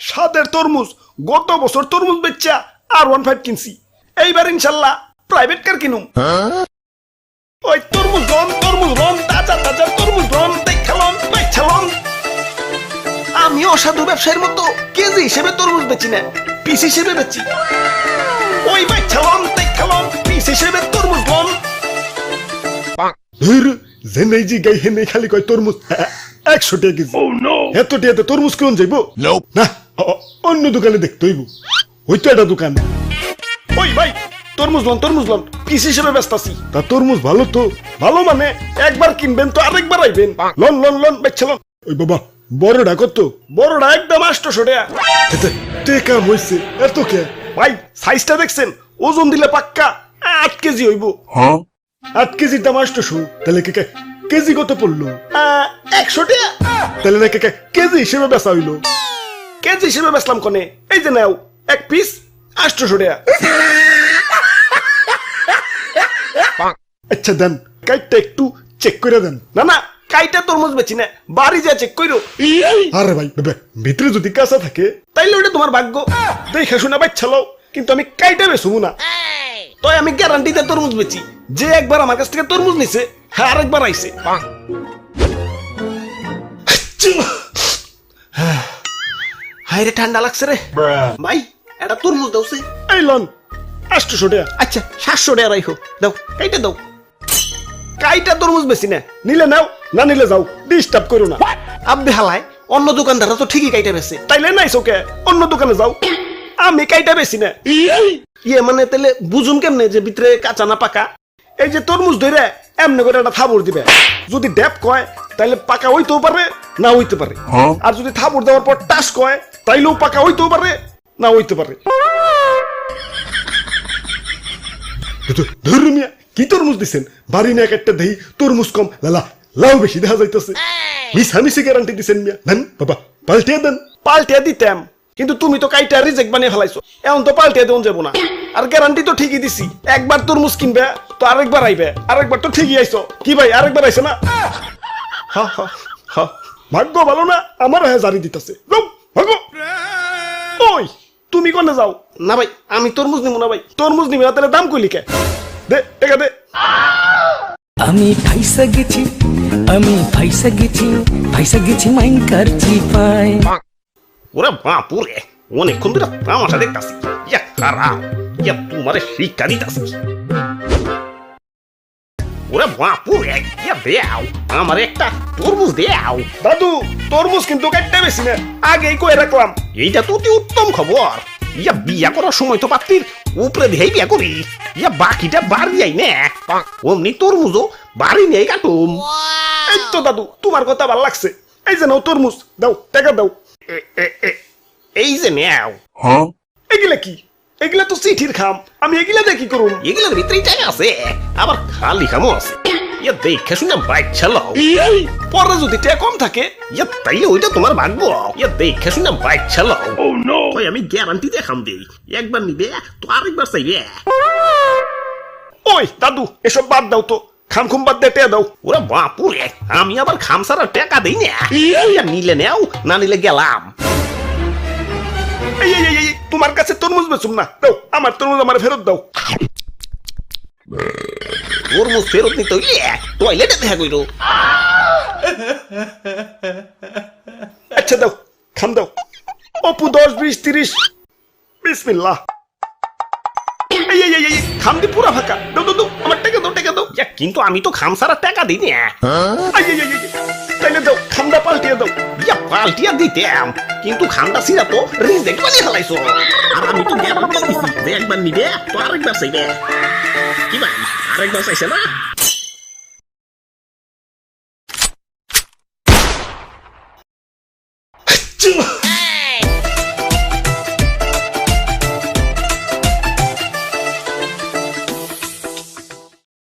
স্বাদের তরমুজ গত বছর তরমুজ বেচা আর ওয়ান ফাইভ কিনছি। এইবার ইনশাল্লাহ প্রাইভেট কার কিনুম। ওই তরমুজ রন তরমুজ রন তাজা তাজা তরমুজ রন দেখালন বেচালন আমি অসাধু ব্যবসায়ীর মতো কেজি হিসেবে তরমুজ বেচি না পিস হিসেবে বেচি। ওই বেচালন দেখালন পিস হিসেবে তরমুজ রন ধুর জেনেই জি গাই হেনে খালি কয় তরমুজ হ্যাঁ, একশো টাকা কেজি। এত টাকাতে তরমুজ কেমন যাইব? না। অন্য দোকানে দেখতে হইব। ওই তো একটা দোকান। ওই ভাই তরমুজ লন তরমুজ লন। পিস হিসেবে ব্যস্ত আছি। তা তরমুজ ভালো তো। ভালো মানে একবার কিনবেন তো আরেকবার আইবেন। লন লন লন বেচ্ছে লন। ওই বাবা বড়টা কত? বড়টা একদম আষ্টশো টাকা। এতে টেকা হইছে এত কে? ভাই সাইজটা দেখছেন? ওজন দিলে পাক্কা আট কেজি হইব। আট কেজির দাম আষ্টশো তাহলে কে কে- কেজি কত পড়ল? একশো টাকা। তাহলে কে কে- কেজি হিসেবে বেচা হইল। কেজি হিসেবে বেচলাম কনে? এই যে নাও এক পিস আষ্টশো টাকা। আচ্ছা দেন কাইটটা একটু চেক করে দেন। না না কাইটা তরমুজ বেচি না বাড়ি যা চেক কইরো। আরে ভাই ভিতরে যদি কাঁচা থাকে তাইলে ওটা তোমার ভাগ্য। দেখে শুনে বাচ্চা লও কিন্তু আমি কাইটা বেচবো না। তাই আমি গ্যারান্টিতে তরমুজ বেচি। যে একবার আমার কাছ থেকে তরমুজ নিছে হ্যাঁ আরেকবার আইছে। হাই রে ঠান্ডা লাগছে রে। ভাই এটা তরমুজ দাও সে। এই লন আটশো টাকা আচ্ছা সাতশো টাকা রাখো দাও কাইটা দাও। কাইটা তরমুজ বেশি না। নিলে নাও না নিলে যাও। ডিস্টার্ব করো না। আব্বে হালায় অন্য দোকানদাররা তো ঠিকই কাইটা বেছে। তাইলে নাই চোখে অন্য দোকানে যাও। আমি কাইটা বেশি না। ইয়ে মানে তাহলে বুঝুম কেমনে যে ভিতরে কাঁচা না পাকা? এই যে তরমুজ ধরে এমনি করে একটা থাবর দিবে। যদি ড্যাপ কয় তাইলে পাকা হইতেও পারে না হইতে পারে। আর যদি থাবর দেওয়ার পর টাস কয় তাইলেও পাকা হইতেও পারে না হইতে পারে। ধরু মিয়া কি তরমুজ দিছেন? বাড়ি না একটা দেহি তরমুজ কম। লালা লাউ বেশি দেখা যাইতেছে। মিছি গ্যারান্টি দিছেন মিয়া। দেন বাবা পাল্টিয়ে দেন। পাল্টিয়ে দিতাম। কিন্তু তুমি তো কাইটা রিজেক্ট বানিয়ে ফেলাইছো। এখন তো পাল্টিয়ে দেন যাব না। আর গ্যারান্টি তো ঠিকই দিছি। একবার তরমুজ কিনবে তো আরেকবার আইবে। আরেকবার তো ঠিকই আইছো। কি ভাই আরেকবার আইছে না? হা হা হা। ভাগ্য ভালো না আমার হ্যাঁ জারি দিতেছে। তুমি কোনে যাও? না ভাই আমি তরমুজ নিব না ভাই। তরমুজ নিবি না তাহলে দাম কইলি কে দে টাকা দে। আমি ফাইসা গেছি আমি ফাইসা গেছি ফাইসা গেছি মাইন কারচি পায় ওরে বাপুরে অনেকক্ষণ ধরে তামাশা দেখতাছি। ইয়া খারাপ ইয়া তোমারে শিক্ষা দিতাছি। ওরে বাপুরে ইয়া দেও আমার একটা তরমুজ দেও। দাদু তরমুজ কিন্তু কাটতে বেশি না আগেই কয়ে রাখলাম। এইটা তো অতি উত্তম খবর। ইয়া বিয়া করার সময় তো পাত্রীর উপরে বিয়া করি। ইয়া বাকিটা বাড়ি যাই না। অমনি তরমুজও বাড়ি নেই কাটুম। এই তো দাদু তোমার কথা ভালো লাগছে। এই যে নাও তরমুজ দাও টাকা দাও। এই যে নেও। এগুলা কি? এগুলা তো চিঠির খাম। আমি এগুলা দিয়ে কি করুম? এগুলোর ভিতরেই টাকা আছে আবার খালি খামো আছে। ইয়া দেখে শুনে বাইক চালাও পরে যদি টাকা কম থাকে ইয়া তাইলে ওইটা তোমার ভাগ্য ইয়া দেখে শুনে বাইক চালাও ওই আমি গ্যারান্টি দেখাম দেই। একবার নিবে তো আরেকবার চাইবে। ওই দাদু এসব বাদ দাও তো। খাম খুম বাদ দিয়ে টাকা দাও। ওরা বাপুরে আমি আবার খামসারা টাকা দেই না। ইয়া নিলে নেও না নিলে গেলাম। তোমার কাছে তরমুজ বেচুম না। দাও আমার তরমুজ আমার ফেরত দাও। তরমুজ ফেরত নিতে হইলে টয়লেটে দেখা কইরো। আচ্ছা দাও খাম দাও। অপু দশ বিশ তিরিশ। বিসমিল্লাহ। খাম দি পুরা ফাঁকা। দাও দাও দাও আমার টাকা দাও টাকা দাও। কিন্তু আমি তো খামসারা টাকা দিই না। তাইলে দাও খামটা পাল্টিয়ে দাও। ইয়া পাল্টিয়া দিতাম। কিন্তু খামটা সিরা তো রিজেক্ট বানিয়ে ফেলাইছো। আর আমি তো একবার নিবে তো আরেকবার চাইবে। কি ভাই আরেক দশ আইসে না চুপ